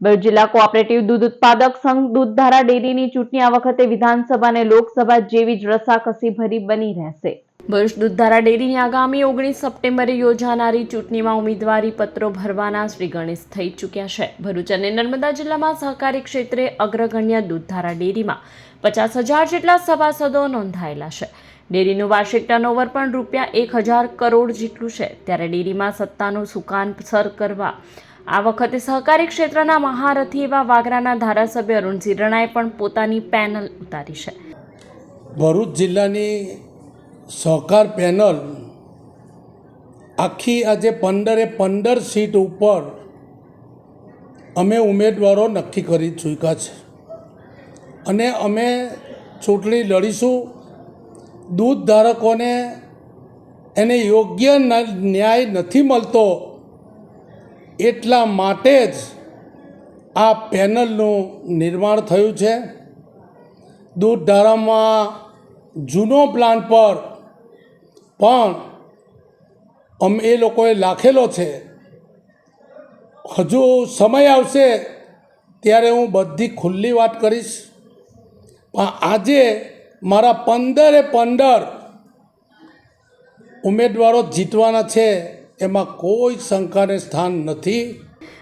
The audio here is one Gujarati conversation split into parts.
ભરૂચ જિલ્લા કોઓપરેટિવ દૂધ ઉત્પાદક સંઘ દૂધધારા ડેરીની ચૂંટણી આ વખતે વિધાનસભા અને લોકસભા જેવી જ રસાકસી ભરી બની રહેશે. ભરૂચ દૂધધારા ડેરીની આગામી ઓગણીસ સપ્ટેમ્બરે યોજાનારી ચૂંટણીમાં ઉમેદવારી પત્રો ભરવાના શ્રી ગણેશ થઈ ચૂક્યા છે. ભરૂચ અને નર્મદા જિલ્લામાં સહકારી ક્ષેત્રે અગ્રગણ્ય દૂધધારા ડેરીમાં પચાસ હજાર જેટલા સભાસદો નોંધાયેલા છે. ડેરીનું વાર્ષિક ટર્નઓવર પણ રૂપિયા એક હજાર કરોડ જેટલું છે. ત્યારે ડેરીમાં સત્તાનું સુકાન સર કરવા આ વખતે સહકારી ક્ષેત્રના મહારથી એવા વાગરાના ધારાસભ્ય અરુણસિંહ રણાએ પણ પોતાની પેનલ ઉતારી છે. ભરૂચ જિલ્લાની સહકાર પેનલ આખી આજે પંદરે પંદર સીટ ઉપર અમે ઉમેદવારો નક્કી કરી ચૂક્યા છે. અને અમે ચૂંટણી લડીશું. દૂધ ધારકોને એને યોગ્ય ન્યાય નથી મળતો એટલા માટે જ આ પેનલનું નિર્માણ થયું છે. દૂધ ધારામાં જૂનો પ્લાન પર પણ અમ એ લોકોએ લાખેલો છે. હજુ સમય આવશે ત્યારે હું બધી ખુલ્લી વાત કરીશ. પણ આજે મારા પંદરે પંદર ઉમેદવારો જીતવાના છે. એમાં કોઈ શંકાને સ્થાન નથી.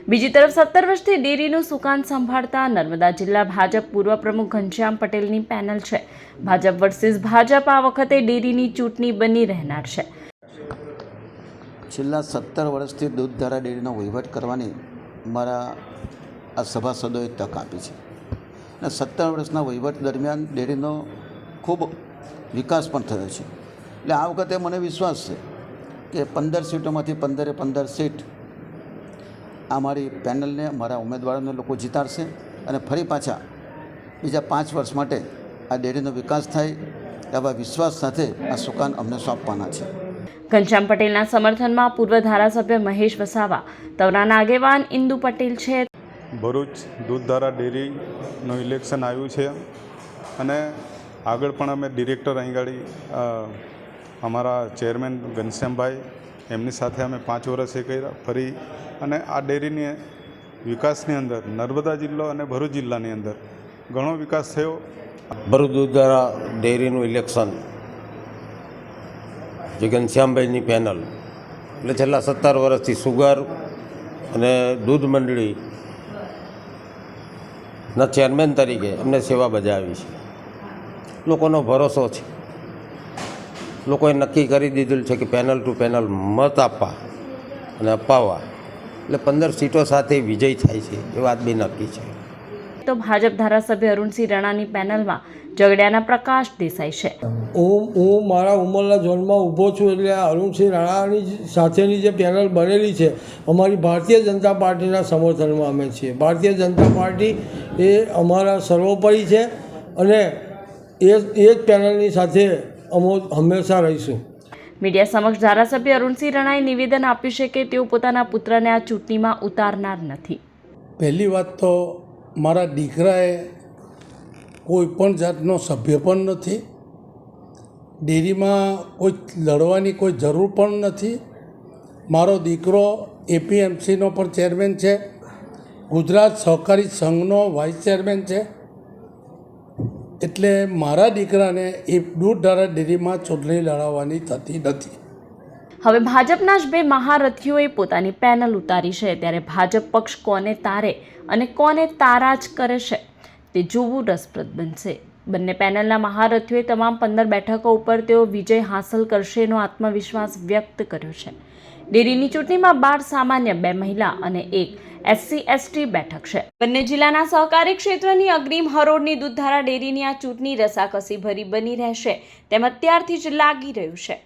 બીજી તરફ સત્તર વર્ષથી ડેરીનું સુકાન સંભાળતા નર્મદા જિલ્લા ભાજપ પૂર્વ પ્રમુખ ઘનશ્યામ પટેલની પેનલ છે. ભાજપ વર્સિસ ભાજપ આ વખતે ડેરીની ચૂંટણી બની રહેનાર છે. છેલ્લા સત્તર વર્ષથી દૂધધારા ડેરીનો વહીવટ કરવાની મારા આ સભાસદોએ તક આપી છે. અને સત્તર વર્ષના વહીવટ દરમિયાન ડેરીનો ખૂબ વિકાસ પણ થયો છે. એટલે આ વખતે મને વિશ્વાસ છે કે પંદર સીટોમાંથી પંદરે પંદર સીટ આ મારી પેનલને મારા ઉમેદવારોને લોકો જીતાડશે અને ફરી પાછા બીજા પાંચ વર્ષ માટે આ ડેરીનો વિકાસ થાય એવા વિશ્વાસ સાથે આ સુકાન અમને સોંપવાના છે. ઘનશ્યામ પટેલના સમર્થનમાં પૂર્વ ધારાસભ્ય મહેશ વસાવા તવરાના આગેવાન ઇન્દુ પટેલ છે. ભરૂચ દૂધધારા ડેરીનું ઇલેક્શન આવ્યું છે અને આગળ પણ અમે ડિરેક્ટર અહીં ગાડી અમારા ચેરમેન ઘનશ્યામભાઈ, એમની સાથે અમે પાંચ વર્ષ કર્યા, ફરી અને આ ડેરીની વિકાસની અંદર, નર્મદા જિલ્લો અને ભરૂચ જિલ્લાની અંદર ઘણો વિકાસ થયો. ભરૂચ દ્વારા ડેરીનું ઇલેક્શન, જે ઘનશ્યામભાઈની પેનલ, એટલે છેલ્લા સત્તર વર્ષથી સુગર અને દૂધ મંડળીના ચેરમેન તરીકે અમને સેવા બજાવી છે. લોકોનો ભરોસો છે. લોકોએ નક્કી કરી દીધેલું છે કે પેનલ ટુ પેનલ મત આપવા અને અપાવવા. એટલે પંદર સીટો સાથે વિજય થાય છે એ વાત બી નક્કી છે. તો ભાજપ ધારાસભ્ય અરુણસિંહ રાણાની પેનલમાં ઝઘડિયાના પ્રકાશ દેસાઈ છે. હું હું મારા ઉંમરના ઝોનમાં ઊભો છું એટલે આ અરુણસિંહ રાણાની સાથેની જે પેનલ બનેલી છે અમારી ભારતીય જનતા પાર્ટીના સમર્થનમાં અમે છીએ. ભારતીય જનતા પાર્ટી એ અમારા સર્વોપરી છે અને એ એ જ પેનલની સાથે અમો હંમેશા રહીશું. મીડિયા સમક્ષ ધારાસભ્ય અરુણસિંહ રણાએ નિવેદન આપ્યું છે કે તેઓ પોતાના પુત્રને આ ચૂંટણીમાં ઉતારનાર નથી. પહેલી વાત તો મારા દીકરાએ કોઈ પણ જાતનો સભ્ય પણ નથી. ડેરીમાં કોઈ લડવાની કોઈ જરૂર પણ નથી. મારો દીકરો એપીએમસીનો પણ ચેરમેન છે. ગુજરાત સહકારી સંઘનો વાઇસ ચેરમેન છે. એટલે મારા દીકરાને એ દૂધધારા ડેરીમાં ચૂંટણી લડાવવાની થતી નથી. હવે ભાજપના જ બે મહારથીઓએ પોતાની પેનલ ઉતારી છે. ત્યારે ભાજપ પક્ષ કોને તારે અને કોને તારાજ કરે છે તે જોવું રસપ્રદ બનશે. બંને પેનલના મહારથીઓએ તમામ પંદર બેઠકો ઉપર તેઓ વિજય હાંસલ કરશે એનો આત્મવિશ્વાસ વ્યક્ત કર્યો છે. ડેરીની ચૂંટણીમાં બાર સામાન્ય બે મહિલા અને એક એસસી એસટી બેઠક છે. બંને જિલ્લાના સહકારી ક્ષેત્રની અગ્રીમ હરોળની દૂધધારા ડેરીની આ ચૂંટણી રસાકસી ભરી બની રહેશે. તેમ અત્યારથી જ લાગી રહ્યું છે.